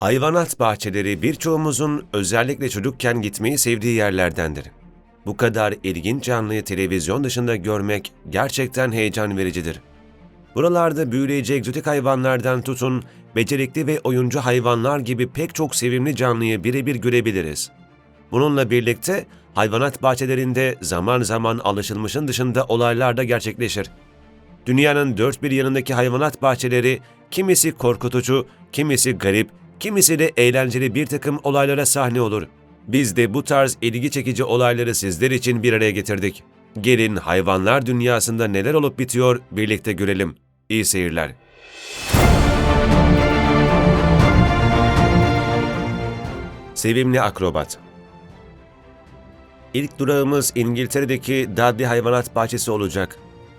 Hayvanat bahçeleri birçoğumuzun özellikle çocukken gitmeyi sevdiği yerlerdendir. Bu kadar ilginç canlıyı televizyon dışında görmek gerçekten heyecan vericidir. Buralarda büyüleyici egzotik hayvanlardan tutun, becerikli ve oyuncu hayvanlar gibi pek çok sevimli canlıyı birebir görebiliriz. Bununla birlikte hayvanat bahçelerinde zaman zaman alışılmışın dışında olaylar da gerçekleşir. Dünyanın dört bir yanındaki hayvanat bahçeleri kimisi korkutucu, kimisi garip, kimisi de eğlenceli bir takım olaylara sahne olur. Biz de bu tarz ilgi çekici olayları sizler için bir araya getirdik. Gelin hayvanlar dünyasında neler olup bitiyor birlikte görelim. İyi seyirler. Sevimli akrobat İlk durağımız İngiltere'deki Dudley Hayvanat Bahçesi olacak.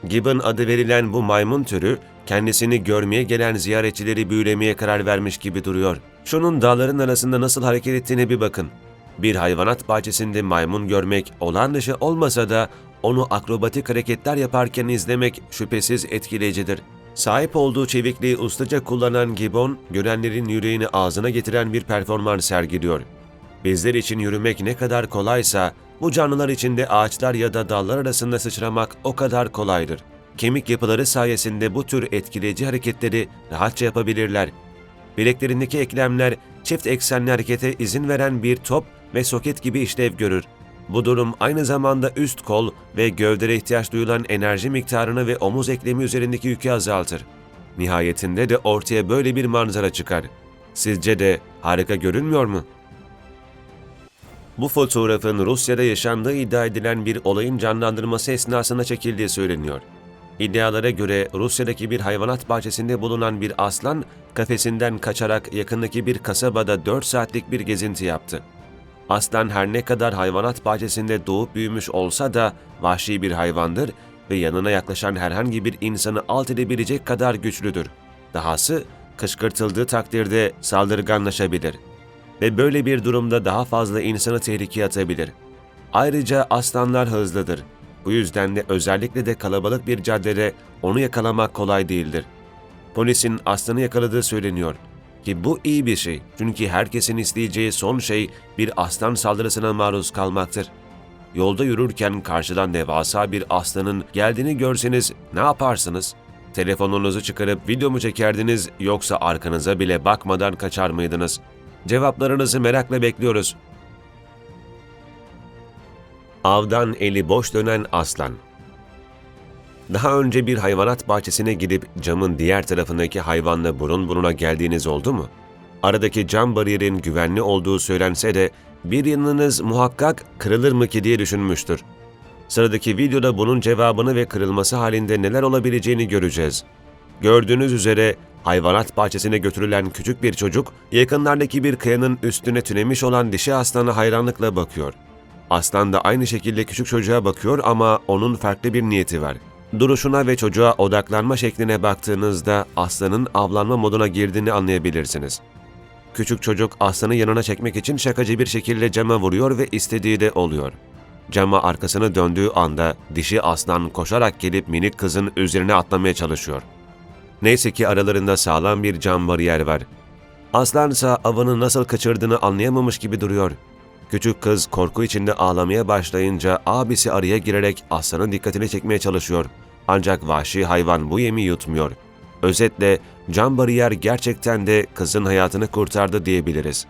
Gibbon adı verilen bu maymun türü kendisini görmeye gelen ziyaretçileri büyülemeye karar vermiş gibi duruyor. Şunun dağların arasında nasıl hareket ettiğine bir bakın. Bir hayvanat bahçesinde maymun görmek olağan dışı olmasa da onu akrobatik hareketler yaparken izlemek şüphesiz etkileyicidir. Sahip olduğu çevikliği ustaca kullanan Gibbon, görenlerin yüreğini ağzına getiren bir performans sergiliyor. Bizler için yürümek ne kadar kolaysa, bu canlılar için de ağaçlar ya da dallar arasında sıçramak o kadar kolaydır. Kemik yapıları sayesinde bu tür etkileyici hareketleri rahatça yapabilirler. Bileklerindeki eklemler çift eksenli harekete izin veren bir top ve soket gibi işlev görür. Bu durum aynı zamanda üst kol ve gövdere ihtiyaç duyulan enerji miktarını ve omuz eklemi üzerindeki yükü azaltır. Nihayetinde de ortaya böyle bir manzara çıkar. Sizce de harika görünmüyor mu? Bu fotoğrafın Rusya'da yaşandığı iddia edilen bir olayın canlandırması esnasında çekildiği söyleniyor. İddialara göre Rusya'daki bir hayvanat bahçesinde bulunan bir aslan kafesinden kaçarak yakındaki bir kasabada 4 saatlik bir gezinti yaptı. Aslan her ne kadar hayvanat bahçesinde doğup büyümüş olsa da vahşi bir hayvandır ve yanına yaklaşan herhangi bir insanı alt edebilecek kadar güçlüdür. Dahası kışkırtıldığı takdirde saldırganlaşabilir ve böyle bir durumda daha fazla insanı tehlikeye atabilir. Ayrıca aslanlar hızlıdır. Bu yüzden de özellikle de kalabalık bir caddede onu yakalamak kolay değildir. Polisin aslanı yakaladığı söyleniyor ki bu iyi bir şey çünkü herkesin isteyeceği son şey bir aslan saldırısına maruz kalmaktır. Yolda yürürken karşıdan devasa bir aslanın geldiğini görseniz ne yaparsınız? Telefonunuzu çıkarıp video mu çekerdiniz yoksa arkanıza bile bakmadan kaçar mıydınız? Cevaplarınızı merakla bekliyoruz. Avdan eli boş dönen aslan. Daha önce bir hayvanat bahçesine gidip camın diğer tarafındaki hayvanla burun buruna geldiğiniz oldu mu? Aradaki cam bariyerin güvenli olduğu söylense de bir yanınız muhakkak kırılır mı ki diye düşünmüştür. Sıradaki videoda bunun cevabını ve kırılması halinde neler olabileceğini göreceğiz. Gördüğünüz üzere hayvanat bahçesine götürülen küçük bir çocuk yakınlardaki bir kayanın üstüne tünemiş olan dişi aslana hayranlıkla bakıyor. Aslan da aynı şekilde küçük çocuğa bakıyor ama onun farklı bir niyeti var. Duruşuna ve çocuğa odaklanma şekline baktığınızda aslanın avlanma moduna girdiğini anlayabilirsiniz. Küçük çocuk aslanı yanına çekmek için şakacı bir şekilde cama vuruyor ve istediği de oluyor. Cama arkasını döndüğü anda dişi aslan koşarak gelip minik kızın üzerine atlamaya çalışıyor. Neyse ki aralarında sağlam bir cam bariyer var. Aslansa avını nasıl kaçırdığını anlayamamış gibi duruyor. Küçük kız korku içinde ağlamaya başlayınca abisi araya girerek aslanın dikkatini çekmeye çalışıyor. Ancak vahşi hayvan bu yemi yutmuyor. Özetle cam bariyer gerçekten de kızın hayatını kurtardı diyebiliriz.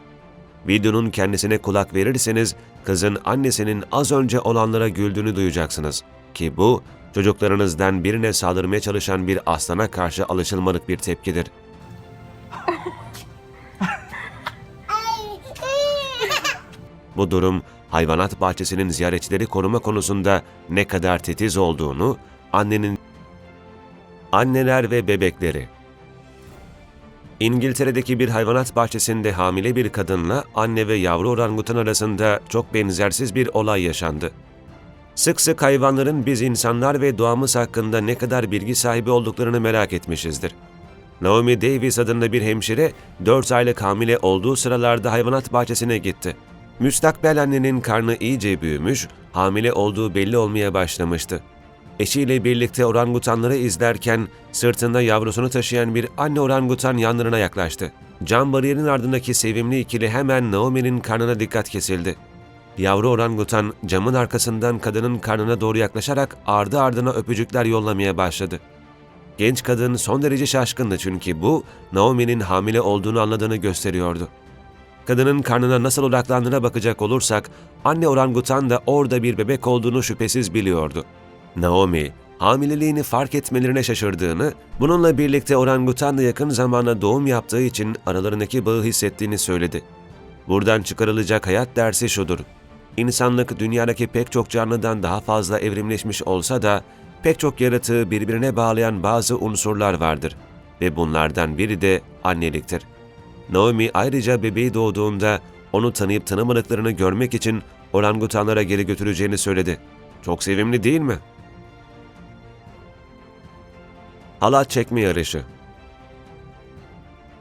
Videonun kendisine kulak verirseniz kızın annesinin az önce olanlara güldüğünü duyacaksınız. Ki bu çocuklarınızdan birine saldırmaya çalışan bir aslana karşı alışılmadık bir tepkidir. Bu durum hayvanat bahçesinin ziyaretçileri koruma konusunda ne kadar titiz olduğunu annenin anneler ve bebekleri İngiltere'deki bir hayvanat bahçesinde hamile bir kadınla anne ve yavru orangutan arasında çok benzersiz bir olay yaşandı. Sık sık hayvanların biz insanlar ve doğamız hakkında ne kadar bilgi sahibi olduklarını merak etmişizdir. Naomi Davis adında bir hemşire 4 aylık hamile olduğu sıralarda hayvanat bahçesine gitti. Müstakbel annenin karnı iyice büyümüş, hamile olduğu belli olmaya başlamıştı. eşiyle birlikte orangutanları izlerken sırtında yavrusunu taşıyan bir anne orangutan yanlarına yaklaştı. Cam bariyerin ardındaki sevimli ikili hemen Naomi'nin karnına dikkat kesildi. Yavru orangutan camın arkasından kadının karnına doğru yaklaşarak ardı ardına öpücükler yollamaya başladı. Genç kadın son derece şaşkındı çünkü bu Naomi'nin hamile olduğunu anladığını gösteriyordu. Kadının karnına nasıl odaklandığına bakacak olursak anne orangutan da orada bir bebek olduğunu şüphesiz biliyordu. Naomi, hamileliğini fark etmelerine şaşırdığını, bununla birlikte orangutan da yakın zamanda doğum yaptığı için aralarındaki bağı hissettiğini söyledi. Buradan çıkarılacak hayat dersi şudur. İnsanlık dünyadaki pek çok canlıdan daha fazla evrimleşmiş olsa da pek çok yaratığı birbirine bağlayan bazı unsurlar vardır ve bunlardan biri de anneliktir. Naomi ayrıca bebeği doğduğunda onu tanıyıp tanımadıklarını görmek için orangutanlara geri götüreceğini söyledi. Çok sevimli değil mi? Halat çekme yarışı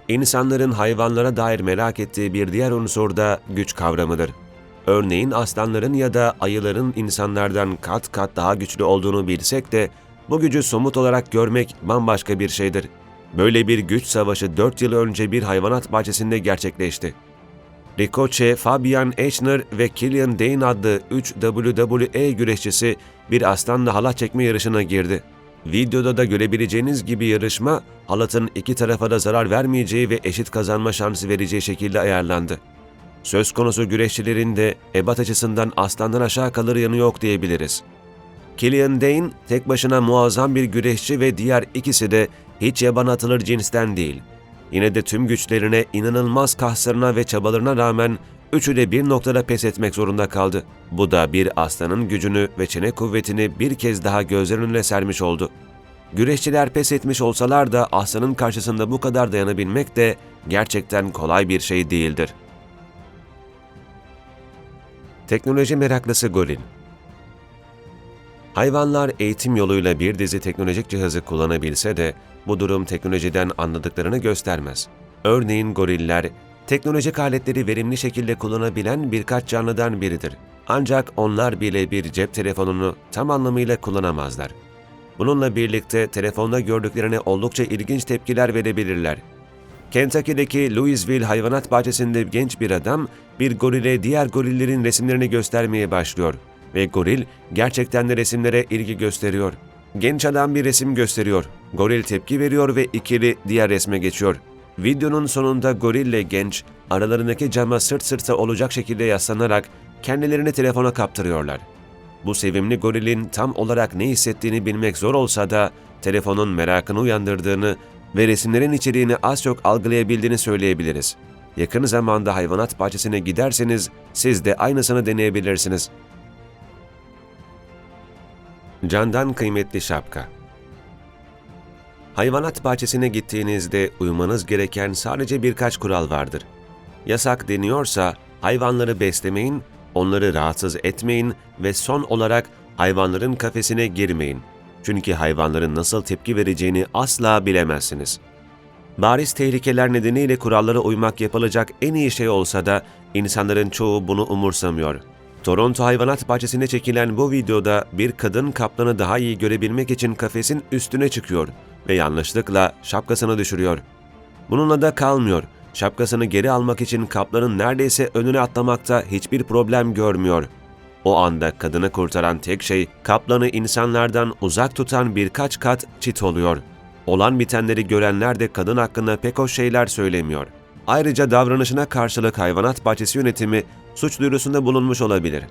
İnsanların hayvanlara dair merak ettiği bir diğer unsur da güç kavramıdır. Örneğin aslanların ya da ayıların insanlardan kat kat daha güçlü olduğunu bilsek de bu gücü somut olarak görmek bambaşka bir şeydir. Böyle bir güç savaşı 4 yıl önce bir hayvanat bahçesinde gerçekleşti. Ricochet, Fabian Eichner ve Killian Dane adlı 3 WWE güreşçisi bir aslanla halat çekme yarışına girdi. Videoda da görebileceğiniz gibi yarışma, halatın iki tarafa da zarar vermeyeceği ve eşit kazanma şansı vereceği şekilde ayarlandı. Söz konusu güreşçilerin de ebat açısından aslandan aşağı kalır yanı yok diyebiliriz. Killian Dane tek başına muazzam bir güreşçi ve diğer ikisi de hiç yaban atılır cinsten değil. Yine de tüm güçlerine, inanılmaz kaslarına ve çabalarına rağmen üçü de bir noktada pes etmek zorunda kaldı. Bu da bir aslanın gücünü ve çene kuvvetini bir kez daha gözlerinin önüne sermiş oldu. Güreşçiler pes etmiş olsalar da aslanın karşısında bu kadar dayanabilmek de gerçekten kolay bir şey değildir. Teknoloji meraklısı goril Hayvanlar eğitim yoluyla bir dizi teknolojik cihazı kullanabilse de bu durum teknolojiden anladıklarını göstermez. Örneğin goriller, teknolojik aletleri verimli şekilde kullanabilen birkaç canlıdan biridir. Ancak onlar bile bir cep telefonunu tam anlamıyla kullanamazlar. Bununla birlikte telefonda gördüklerine oldukça ilginç tepkiler verebilirler. Kentucky'deki Louisville hayvanat bahçesinde genç bir adam bir gorile diğer gorillerin resimlerini göstermeye başlıyor ve goril gerçekten de resimlere ilgi gösteriyor. Genç adam bir resim gösteriyor. Goril tepki veriyor ve ikili diğer resme geçiyor. Videonun sonunda gorille genç aralarındaki cama sırt sırta olacak şekilde yaslanarak kendilerini telefona kaptırıyorlar. Bu sevimli gorilin tam olarak ne hissettiğini bilmek zor olsa da telefonun merakını uyandırdığını ve resimlerin içeriğini az çok algılayabildiğini söyleyebiliriz. Yakın zamanda hayvanat bahçesine giderseniz siz de aynısını deneyebilirsiniz. Candan kıymetli şapka Hayvanat bahçesine gittiğinizde uymanız gereken sadece birkaç kural vardır. Yasak deniyorsa hayvanları beslemeyin, onları rahatsız etmeyin ve son olarak hayvanların kafesine girmeyin. Çünkü hayvanların nasıl tepki vereceğini asla bilemezsiniz. Bariz tehlikeler nedeniyle kurallara uymak yapılacak en iyi şey olsa da insanların çoğu bunu umursamıyor. Toronto Hayvanat Bahçesi'nde çekilen bu videoda bir kadın kaplanı daha iyi görebilmek için kafesin üstüne çıkıyor ve yanlışlıkla şapkasını düşürüyor. Bununla da kalmıyor. Şapkasını geri almak için kaplanın neredeyse önüne atlamakta hiçbir problem görmüyor. O anda kadını kurtaran tek şey kaplanı insanlardan uzak tutan birkaç kat çit oluyor. Olan bitenleri görenler de kadın hakkında pek hoş şeyler söylemiyor. Ayrıca davranışına karşılık hayvanat bahçesi yönetimi suç duyurusunda bulunmuş olabilir.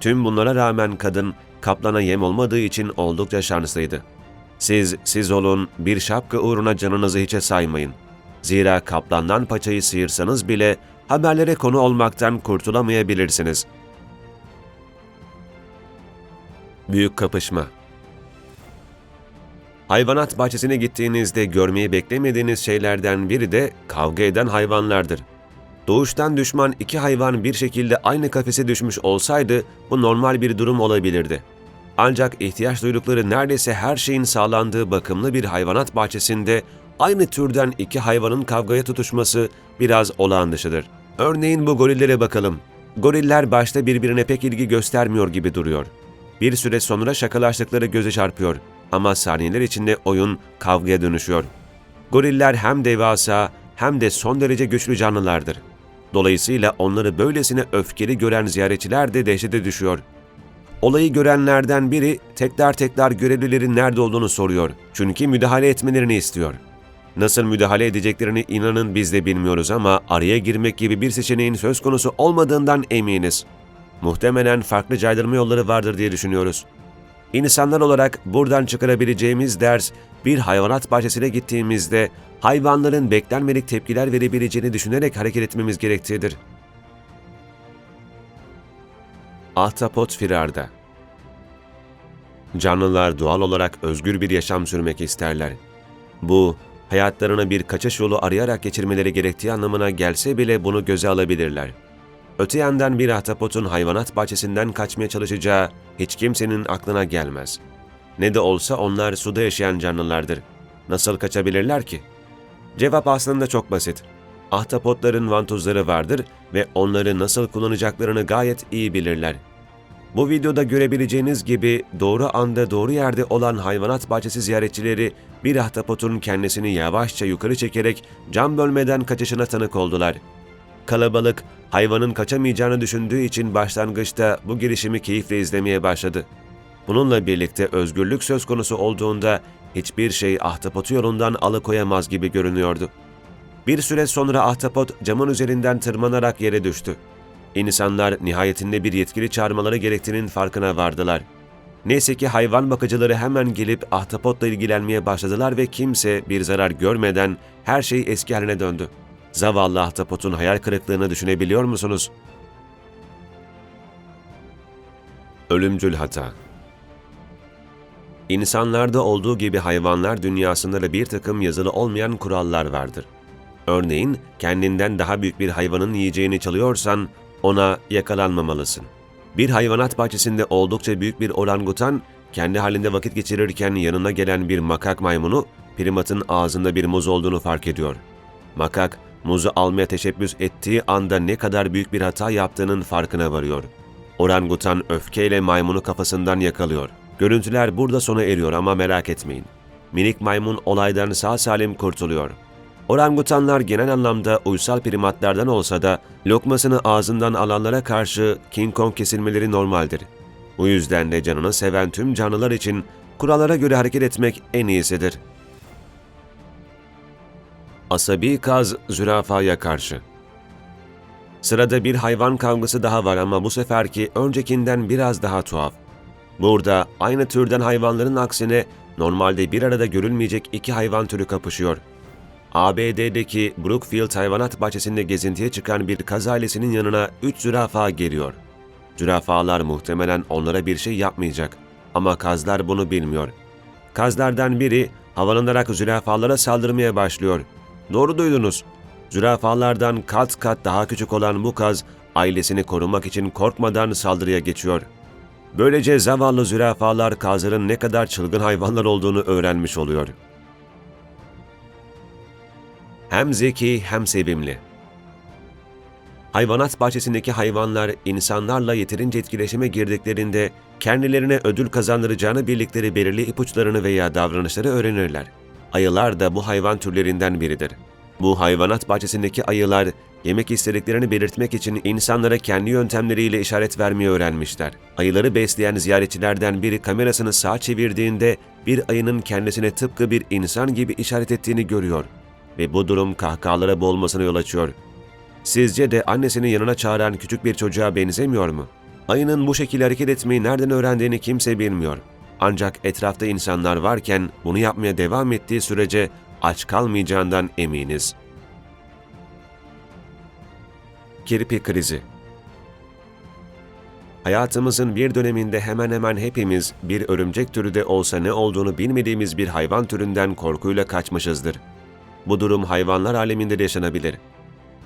Tüm bunlara rağmen kadın kaplana yem olmadığı için oldukça şanslıydı. Siz, siz olun, bir şapka uğruna canınızı hiçe saymayın. Zira kaplandan paçayı sıyırsanız bile haberlere konu olmaktan kurtulamayabilirsiniz. Büyük kapışma Hayvanat bahçesine gittiğinizde görmeyi beklemediğiniz şeylerden biri de kavga eden hayvanlardır. Doğuştan düşman iki hayvan bir şekilde aynı kafese düşmüş olsaydı bu normal bir durum olabilirdi. Ancak ihtiyaç duydukları neredeyse her şeyin sağlandığı bakımlı bir hayvanat bahçesinde aynı türden iki hayvanın kavgaya tutuşması biraz olağan dışıdır. Örneğin bu gorillere bakalım. Goriller başta birbirine pek ilgi göstermiyor gibi duruyor. Bir süre sonra şakalaştıkları göze çarpıyor ama saniyeler içinde oyun kavgaya dönüşüyor. Goriller hem devasa hem de son derece güçlü canlılardır. Dolayısıyla onları böylesine öfkeli gören ziyaretçiler de dehşete düşüyor. Olayı görenlerden biri tekrar tekrar görevlilerin nerede olduğunu soruyor. Çünkü müdahale etmelerini istiyor. Nasıl müdahale edeceklerini inanın biz de bilmiyoruz ama araya girmek gibi bir seçeneğin söz konusu olmadığından eminiz. Muhtemelen farklı caydırma yolları vardır diye düşünüyoruz. İnsanlar olarak buradan çıkarabileceğimiz ders, bir hayvanat bahçesine gittiğimizde hayvanların beklenmedik tepkiler verebileceğini düşünerek hareket etmemiz gerektiğidir. Ahtapot firarda Canlılar doğal olarak özgür bir yaşam sürmek isterler. Bu, hayatlarını bir kaçış yolu arayarak geçirmeleri gerektiği anlamına gelse bile bunu göze alabilirler. Öte yandan bir ahtapotun hayvanat bahçesinden kaçmaya çalışacağı hiç kimsenin aklına gelmez. Ne de olsa onlar suda yaşayan canlılardır. Nasıl kaçabilirler ki? Cevap aslında çok basit. Ahtapotların vantuzları vardır ve onları nasıl kullanacaklarını gayet iyi bilirler. Bu videoda görebileceğiniz gibi doğru anda doğru yerde olan hayvanat bahçesi ziyaretçileri bir ahtapotun kendisini yavaşça yukarı çekerek cam bölmeden kaçışına tanık oldular. Kalabalık hayvanın kaçamayacağını düşündüğü için başlangıçta bu girişimi keyifle izlemeye başladı. Bununla birlikte özgürlük söz konusu olduğunda hiçbir şey ahtapotu yolundan alıkoyamaz gibi görünüyordu. Bir süre sonra ahtapot camın üzerinden tırmanarak yere düştü. İnsanlar nihayetinde bir yetkili çağırmaları gerektiğinin farkına vardılar. Neyse ki hayvan bakıcıları hemen gelip ahtapotla ilgilenmeye başladılar ve kimse bir zarar görmeden her şey eski haline döndü. Zavallı ahtapotun hayal kırıklığını düşünebiliyor musunuz? Ölümcül hata İnsanlarda olduğu gibi hayvanlar dünyasında da bir takım yazılı olmayan kurallar vardır. Örneğin kendinden daha büyük bir hayvanın yiyeceğini çalıyorsan ona yakalanmamalısın. Bir hayvanat bahçesinde oldukça büyük bir orangutan kendi halinde vakit geçirirken yanına gelen bir makak maymunu primatın ağzında bir muz olduğunu fark ediyor. Makak muzu almaya teşebbüs ettiği anda ne kadar büyük bir hata yaptığının farkına varıyor. Orangutan öfkeyle maymunu kafasından yakalıyor. Görüntüler burada sona eriyor ama merak etmeyin. Minik maymun olaydan sağ salim kurtuluyor. Orangutanlar genel anlamda uysal primatlardan olsa da lokmasını ağzından alanlara karşı King Kong kesilmeleri normaldir. Bu yüzden de canını seven tüm canlılar için kurallara göre hareket etmek en iyisidir. Asabi kaz zürafaya karşı Sırada bir hayvan kavgası daha var ama bu seferki öncekinden biraz daha tuhaf. Burada aynı türden hayvanların aksine normalde bir arada görülmeyecek iki hayvan türü kapışıyor. ABD'deki Brookfield Hayvanat Bahçesi'nde gezintiye çıkan bir kaz ailesinin yanına üç zürafa geliyor. Zürafalar muhtemelen onlara bir şey yapmayacak ama kazlar bunu bilmiyor. Kazlardan biri havalanarak zürafalara saldırmaya başlıyor. Doğru duydunuz. Zürafalardan kat kat daha küçük olan bu kaz ailesini korumak için korkmadan saldırıya geçiyor. Böylece zavallı zürafalar kazların ne kadar çılgın hayvanlar olduğunu öğrenmiş oluyor. Hem zeki hem sevimli. Hayvanat bahçesindeki hayvanlar insanlarla yeterince etkileşime girdiklerinde kendilerine ödül kazandıracağını bildikleri belirli ipuçlarını veya davranışları öğrenirler. Ayılar da bu hayvan türlerinden biridir. Bu hayvanat bahçesindeki ayılar yemek istediklerini belirtmek için insanlara kendi yöntemleriyle işaret vermeyi öğrenmişler. Ayıları besleyen ziyaretçilerden biri kamerasını sağa çevirdiğinde bir ayının kendisine tıpkı bir insan gibi işaret ettiğini görüyor ve bu durum kahkahalara boğulmasına yol açıyor. Sizce de annesini yanına çağıran küçük bir çocuğa benzemiyor mu? Ayının bu şekilde hareket etmeyi nereden öğrendiğini kimse bilmiyor. Ancak etrafta insanlar varken bunu yapmaya devam ettiği sürece aç kalmayacağından eminiz. Kirpi krizi Hayatımızın bir döneminde hemen hemen hepimiz bir örümcek türü de olsa ne olduğunu bilmediğimiz bir hayvan türünden korkuyla kaçmışızdır. Bu durum hayvanlar aleminde de yaşanabilir.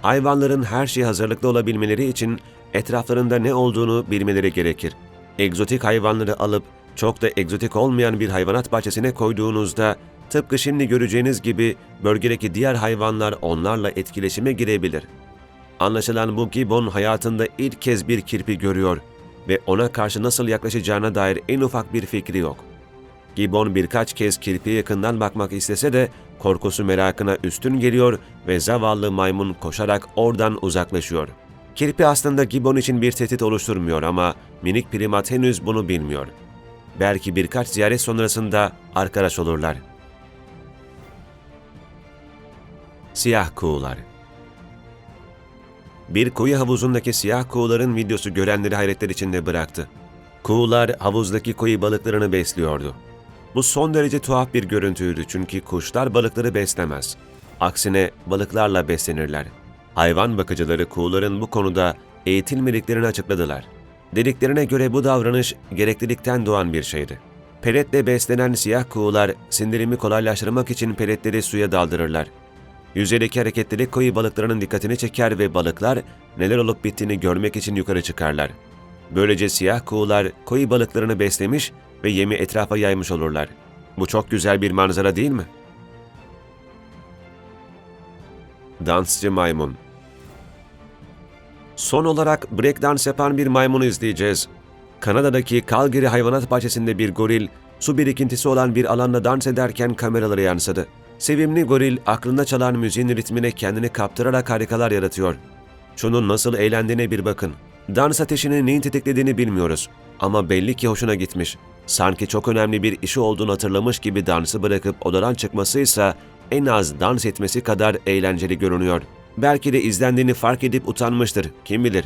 Hayvanların her şeye hazırlıklı olabilmeleri için etraflarında ne olduğunu bilmeleri gerekir. Egzotik hayvanları alıp çok da egzotik olmayan bir hayvanat bahçesine koyduğunuzda tıpkı şimdi göreceğiniz gibi bölgedeki diğer hayvanlar onlarla etkileşime girebilir. Anlaşılan bu gibbon hayatında ilk kez bir kirpi görüyor ve ona karşı nasıl yaklaşacağına dair en ufak bir fikri yok. Gibbon birkaç kez kirpiye yakından bakmak istese de korkusu merakına üstün geliyor ve zavallı maymun koşarak oradan uzaklaşıyor. Kirpi aslında Gibbon için bir tehdit oluşturmuyor ama minik primat henüz bunu bilmiyor. Belki birkaç ziyaret sonrasında arkadaş olurlar. Siyah kuğular Bir kuyu havuzundaki siyah kuğuların videosu görenleri hayretler içinde bıraktı. Kuğular havuzdaki koyu balıklarını besliyordu. Bu son derece tuhaf bir görüntüydü çünkü kuşlar balıkları beslemez. Aksine balıklarla beslenirler. Hayvan bakıcıları kuğuların bu konuda eğitilmediklerini açıkladılar. Dediklerine göre bu davranış gereklilikten doğan bir şeydi. Peletle beslenen siyah kuğular sindirimi kolaylaştırmak için peletleri suya daldırırlar. Yüzeydeki hareketleri koyu balıklarının dikkatini çeker ve balıklar neler olup bittiğini görmek için yukarı çıkarlar. Böylece siyah kuğular koyu balıklarını beslemiş ve yemi etrafa yaymış olurlar. Bu çok güzel bir manzara değil mi? Dansçı maymun Son olarak breakdance yapan bir maymunu izleyeceğiz. Kanada'daki Calgary Hayvanat Bahçesi'nde bir goril, su birikintisi olan bir alanda dans ederken kameralara yansıdı. Sevimli goril aklında çalan müziğin ritmine kendini kaptırarak harikalar yaratıyor. Şunun nasıl eğlendiğine bir bakın. Dans ateşinin neyin tetiklediğini bilmiyoruz. Ama belli ki hoşuna gitmiş. Sanki çok önemli bir işi olduğunu hatırlamış gibi dansı bırakıp odadan çıkmasıysa en az dans etmesi kadar eğlenceli görünüyor. Belki de izlendiğini fark edip utanmıştır, kim bilir.